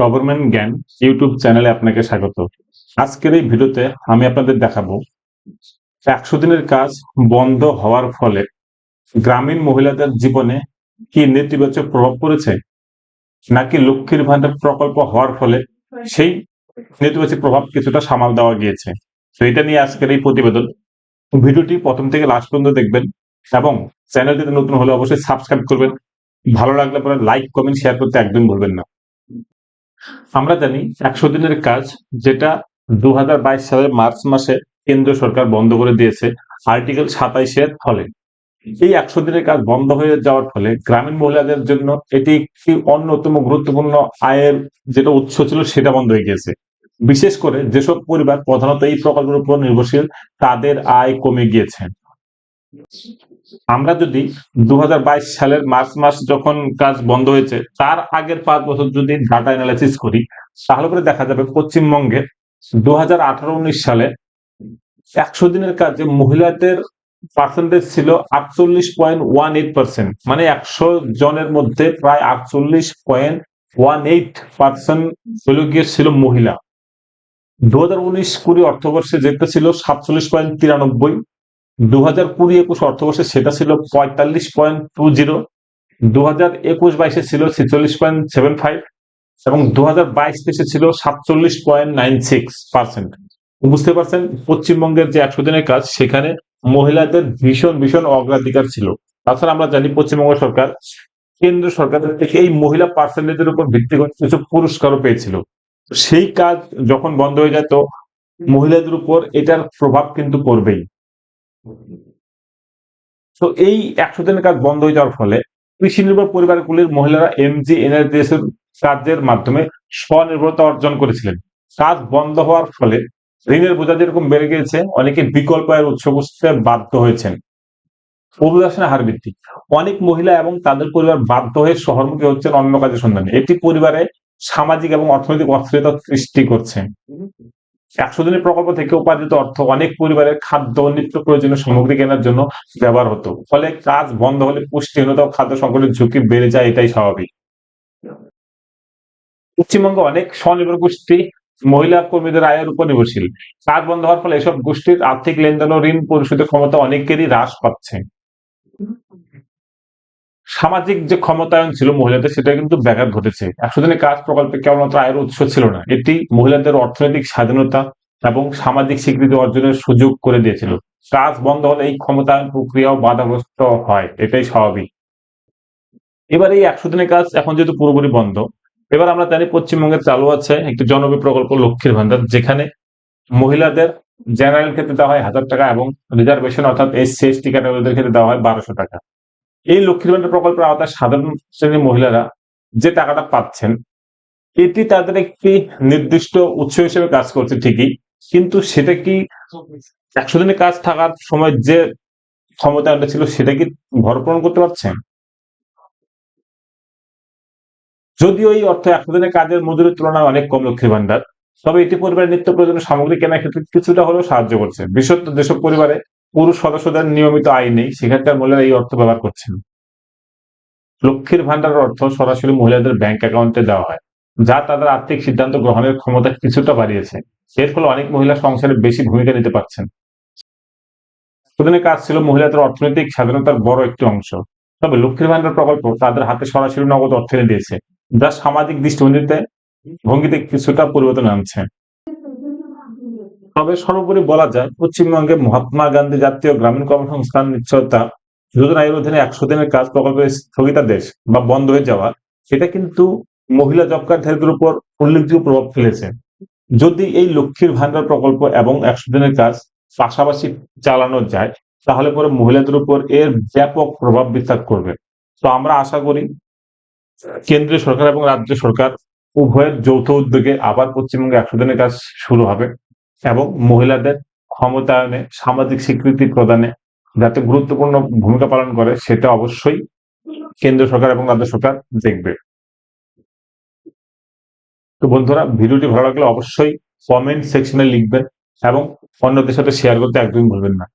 Government জ্ঞান YouTube চ্যানেলে আপনাকে স্বাগত। আজকের এই ভিডিওতে আমি আপনাদের দেখাবো, একশো দিনের কাজ বন্ধ হওয়ার ফলে গ্রামীণ মহিলাদের জীবনে কি নেতিবাচক প্রভাব পড়েছে, নাকি লক্ষ্মীর ভান্ডার প্রকল্প হওয়ার ফলে সেই নেতিবাচক প্রভাব কিছুটা সামাল দেওয়া গিয়েছে। তো এটা নিয়ে আজকের এই প্রতিবেদন। ভিডিওটি প্রথম থেকে লাস্ট পর্যন্ত দেখবেন এবং চ্যানেলটিতে নতুন হলে অবশ্যই সাবস্ক্রাইব করবেন। ভালো লাগলে পরে লাইক, কমেন্ট, শেয়ার করতে একদম ভুলবেন না। আমরা জানি একশো দিনের কাজ, যেটা দু হাজার বাইশ সালের মার্চ মাসে কেন্দ্র সরকার বন্ধ করে দিয়েছে। আর্টিকেল সাতাইশের ফলে। এই একশো দিনের কাজ বন্ধ হয়ে যাওয়ার ফলে গ্রামীণ মহিলাদের জন্য এটি একটি অন্যতম গুরুত্বপূর্ণ আয়ের যেটা উৎস ছিল, সেটা বন্ধ হয়ে গিয়েছে। বিশেষ করে যেসব পরিবার প্রধানত এই প্রকল্পের উপর নির্ভরশীল, তাদের আয় কমে গিয়েছে। আমরা যদি দু হাজার বাইশ সালের মার্চ মাস যখন কাজ বন্ধ হয়েছে, তার আগের পাঁচ বছর যদি ডাটা অ্যানালাইসিস করি, তাহলে করে দেখা যাবে পশ্চিমবঙ্গে দু হাজার সালে একশো দিনের কাজে মহিলাদের পার্সেন্টেজ ছিল আটচল্লিশ পয়েন্ট ওয়ান এইট পার্সেন্ট মানে একশো জনের মধ্যে প্রায় আটচল্লিশ পয়েন্ট ওয়ান এইট পার্সেন্ট হলো গিয়ে ছিল মহিলা। দু হাজার উনিশ কুড়ি অর্থবর্ষে যেটা ছিল সাতচল্লিশ পয়েন্ট তিরানব্বই দু হাজার কুড়ি একুশ অর্থবর্ষে সেটা ছিল পঁয়তাল্লিশ পয়েন্ট টু জিরো দু হাজার একুশ বাইশে ছিল ছেচল্লিশ পয়েন্ট সেভেন ফাইভ এবং দু হাজার বাইশ তেইশে ছিল সাতচল্লিশ পয়েন্ট নাইন সিক্স পার্সেন্ট। বুঝতে পারছেন? পশ্চিমবঙ্গের যে একশো দিনের কাজ, সেখানে মহিলাদের ভীষণ ভীষণ অগ্রাধিকার ছিল। তাছাড়া আমরা জানি পশ্চিমবঙ্গ সরকার, কেন্দ্র সরকারের থেকে এই মহিলা পার্সেন্টেজের উপর ভিত্তি করে কিছু পুরস্কারও পেয়েছিল। সেই কাজ যখন বন্ধ হয়ে যায়, তো মহিলাদের উপর এটার প্রভাব কিন্তু পড়বেই। তো এই একশো দিনের কাজ বন্ধ হয়ে যাওয়ার ফলে কৃষি নির্ভর পরিবারগুলির মহিলারা এমজি এনআরডিএস এর কাজের মাধ্যমে স্বনির্ভরতা অর্জন করেছিলেন। কাজ বন্ধ হওয়ার ফলে ঋণের বোঝা যেরকম বেড়ে গিয়েছে অনেকে বিকল্প আয়ের উৎস খুঁজতে বাধ্য হয়েছেন। অভিবাসনের হার বৃদ্ধি অনেক মহিলা এবং তাদের পরিবার বাধ্য হয়ে শহরমুখী হচ্ছেন অন্য কাজের সন্ধানে। এটি পরিবারে সামাজিক এবং অর্থনৈতিক অস্থিরতা সৃষ্টি করছে। একশো দিনের প্রকল্প থেকে উপার্জিত অর্থ অনেক পরিবারের খাদ্য, নিত্য প্রয়োজনীয় সামগ্রী কেনার জন্য ব্যবহার হতো। ফলে কাজ বন্ধ হলে পুষ্টিহীনতা ও খাদ্য সংকটের ঝুঁকি বেড়ে যায়, এটাই স্বাভাবিক। পশ্চিমবঙ্গে অনেক স্বনির্ভর গোষ্ঠী মহিলা কর্মীদের আয়ের উপর নির্ভরশীল। কাজ বন্ধ হওয়ার ফলে এসব গোষ্ঠীর আর্থিক লেনদেন ও ঋণ পরিশোধের ক্ষমতা অনেকেরই হ্রাস পাচ্ছে। সামাজিক যে ক্ষমতায়ন ছিল মহিলাদের, সেটা কিন্তু ব্যাঘাত ঘটেছে। একশো দিনের কাজ প্রকল্পে কেবলমাত্র আয়ের উৎস ছিল না। এটি মহিলাদের অর্থনৈতিক স্বাধীনতা এবং সামাজিক স্বীকৃতি অর্জনের সুযোগ করে দিয়েছিল। কাজ বন্ধ হলে এই ক্ষমতায়ন প্রক্রিয়াও বাধাগ্রস্ত হয়। এটাই স্বাভাবিক। এবার এই একশো দিনের কাজ এখন যেহেতু পুরোপুরি বন্ধ, এবার আমরা জানি পশ্চিমবঙ্গে চালু আছে একটি জনপ্রিয় প্রকল্প লক্ষ্মীর ভান্ডার, যেখানে মহিলাদের জেনারেল ক্ষেত্রে দেওয়া হয় হাজার টাকা এবং রিজার্ভেশন, অর্থাৎ এসসি, এসটি ক্যাটাগরিদের ক্ষেত্রে দেওয়া হয় বারোশো টাকা। এই লক্ষ্মীর ভান্ডার প্রকল্পের আওতায় সাধারণ শ্রেণির মহিলারা যে টাকাটা পাচ্ছেন, এটি তাদের একটি নির্দিষ্ট উৎস হিসেবে কাজ করছে ঠিকই, কিন্তু সেটা কি একশো দিনের কাজ থাকার সময় যে ক্ষমতাটা ছিল সেটা কি ভরপূরণ করতে পারছেন? যদিও এই অর্থ একশো দিনের কাজের মজুরির তুলনায় অনেক কম লক্ষ্মীর ভান্ডার তবে এটি পরিবারের নিত্য প্রয়োজনীয় সামগ্রী কেনার ক্ষেত্রে কিছুটা হলেও সাহায্য করছে। বিশেষত যেসব পরিবারে পুরুষ সদস্যদের নিয়মিত আয় নেই সেখানকার মহিলারা এই অর্থ ব্যবহার করছেন। লক্ষ্মীর ভান্ডারের অর্থ সরাসরি মহিলাদের ব্যাংক অ্যাকাউন্টে দেওয়া হয়, যা তাদের আর্থিক সিদ্ধান্ত গ্রহণের ক্ষমতা কিছুটা বাড়িয়েছে। এর ফলে অনেক মহিলা সংসারে বেশি ভূমিকা নিতে পারছেন। সুদিনের কাজ ছিল মহিলাদের অর্থনৈতিক স্বাধীনতার বড় একটি অংশ। তবে লক্ষ্মীর ভান্ডার প্রকল্প তাদের হাতে সরাসরি নগদ অর্থ এনে দিয়েছে, যা সামাজিক দৃষ্টিভঙ্গিতে ভঙ্গিতে কিছুটা পরিবর্তন আনছে। তবে সর্বোপরি বলা যায়, পশ্চিমবঙ্গে মহাত্মা গান্ধী জাতীয় গ্রামীণ কর্মসংস্থান নিশ্চয়তা যোজনা এর অধীনে একশো দিনের কাজ প্রকল্পের স্থগিতাদেশ বা বন্ধ হয়ে যাওয়া, সেটা কিন্তু মহিলা জব কার্ডধারীদের উপর উল্লেখযোগ্য প্রভাব ফেলেছে। যদি এই লক্ষ্মীর ভান্ডার প্রকল্প এবং একশো দিনের কাজ পাশাপাশি চালানো যায়, তাহলে পরে মহিলাদের উপর এর ব্যাপক প্রভাব বিস্তার করবে। তো আমরা আশা করি কেন্দ্রীয় সরকার এবং রাজ্য সরকার উভয়ের যৌথ উদ্যোগে আবার পশ্চিমবঙ্গে একশো দিনের কাজ শুরু হবে। এবং মহিলাদের ক্ষমতায়নে, সামাজিক স্বীকৃতি প্রদানে যাতে গুরুত্বপূর্ণ ভূমিকা পালন করে, সেটা অবশ্যই কেন্দ্র সরকার এবং রাজ্য সরকার দেখবে। তো বন্ধুরা, ভিডিওটি ভালো লাগলে অবশ্যই কমেন্ট সেকশনে লিখবেন এবং অন্যদের সাথে শেয়ার করতে একদমই ভুলবেন না।